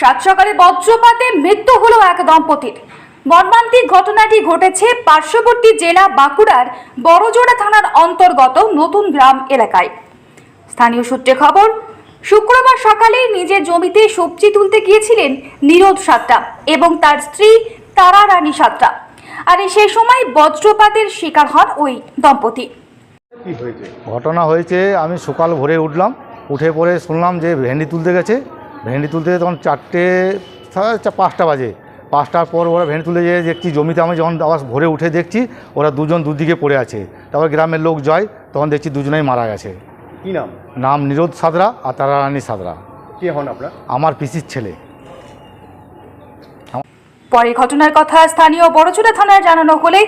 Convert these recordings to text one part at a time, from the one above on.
সাত সকালে বজ্রপাতে মৃত্যু হলো এক দম্পতির। মর্মান্তিক ঘটনাটি ঘটেছে পার্শ্ববর্তী জেলা বাঁকুড়ার বড়জোড়া থানার অন্তর্গত নতুন গ্রাম এলাকায়। স্থানীয় সূত্রে খবর শুক্রবার সকালে নিজের জমিতে সবজি তুলতে গিয়েছিলেন নীরদ সাতটা এবং তার স্ত্রী তারা রানী সাতটা। আর সে সময় বজ্রপাতের শিকার হন ওই দম্পতি। ঘটনা হয়েছে আমি সকাল ভোরে উঠলাম উঠে পরে শুনলাম যে ভেন্ডি তুলতে গেছে। ভেন্ডি তুলতে তখন চারটে পাঁচটা বাজে। পাঁচটার পর ওরা ভেন্ডি তুলে যেয়ে দেখছি জমিতে আমি যখন আবার ভোরে উঠে দেখছি ওরা দুজন দুদিকে পড়ে আছে। তারপর গ্রামের লোক যায় তখন দেখছি দুজনেই মারা গেছে। কি নাম? নাম নিরোধ সাদরা আর তারা রানী সাদরা কে হন আপনার? আমার পিসির ছেলে। পরে ঘটনার কথা স্থানীয় বড়চুরা থানায় জানানো হলে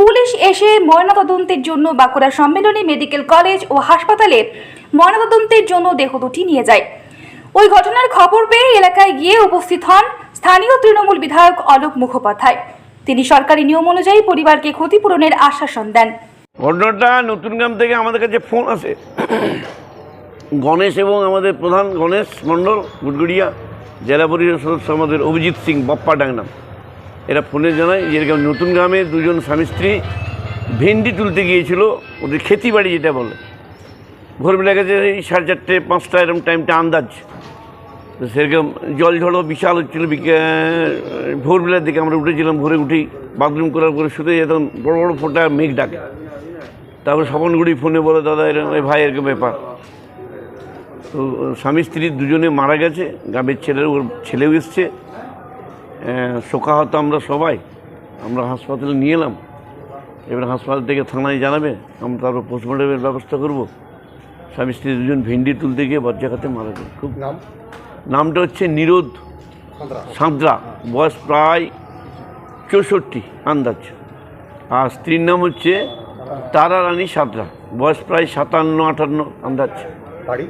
পুলিশ এসে ময়নাতদন্তের জন্য বাঁকুড়া সম্মেলনী মেডিকেল কলেজ ও হাসপাতালে ময়নাতদন্তের জন্য দেহ দুটি নিয়ে যায়। ওই ঘটনার খবর পেয়ে এলাকায় গিয়ে উপস্থিত হন স্থানীয় তৃণমূল বিধায়ক অলোক মুখোপাধ্যায়। তিনি সরকারি নিয়ম অনুযায়ী পরিবারকে ক্ষতিপূরণের আশ্বাসন দেন। ঘটনাটা নতুন গ্রাম থেকে আমাদের কাছে ফোন আসে। গণেশ এবং আমাদের প্রধান গণেশ মণ্ডল, গুড়গুড়িয়া জেলা পরিষদ সদস্য আমাদের অভিজিৎ সিং বপ্পা ডাংনাম এরা ফোনে জানায় যে এরকম নতুন গ্রামে দুজন স্বামী স্ত্রী ভেন্ডি তুলতে গিয়েছিল, ওদের খেতি বাড়ি যেটা বলে। ভোরবেলা গেছে, এই সাড়ে চারটে পাঁচটা এরকম টাইমটা আন্দাজ। তো সেরকম জল ঝড়ও বিশাল হচ্ছিল ভোরবেলার দিকে আমরা উঠেছিলাম, ভোরে উঠেই বাথরুম করার পরে শুতে যেতাম, বড় বড় ফোটা মেঘ ডাকে। তারপর স্বপনগুড়ি ফোনে বলে, দাদা, এরকম এই ভাই, এরকম ব্যাপার। তো স্বামী স্ত্রী দুজনে মারা গেছে, গ্রামের ছেলের ওর ছেলেও এসছে। শোকাহত আমরা সবাই, আমরা হাসপাতালে নিয়ে এলাম। এবার হাসপাতাল থেকে থানায় জানাবে, আমরা তারপর পোস্টমর্টমের ব্যবস্থা করব। স্বামী স্ত্রী দুজন ভেন্ডি তুলতে গিয়ে বজ্রাঘাতে মারা যায়। খুব নাম? নামটা হচ্ছে নিরোধ সাঁতরা। বয়স প্রায় চৌষট্টি আন্দাজ। আর স্ত্রীর নাম হচ্ছে তারা রানী সাঁতরা। বয়স প্রায় সাতান্ন আটান্ন আন্দাজ। বাড়ি?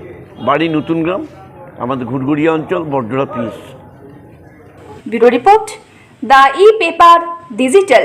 বাড়ি নতুন গ্রাম আমাদের ঘুরঘুরিয়া অঞ্চল Barjora peace bureau report the e paper digital.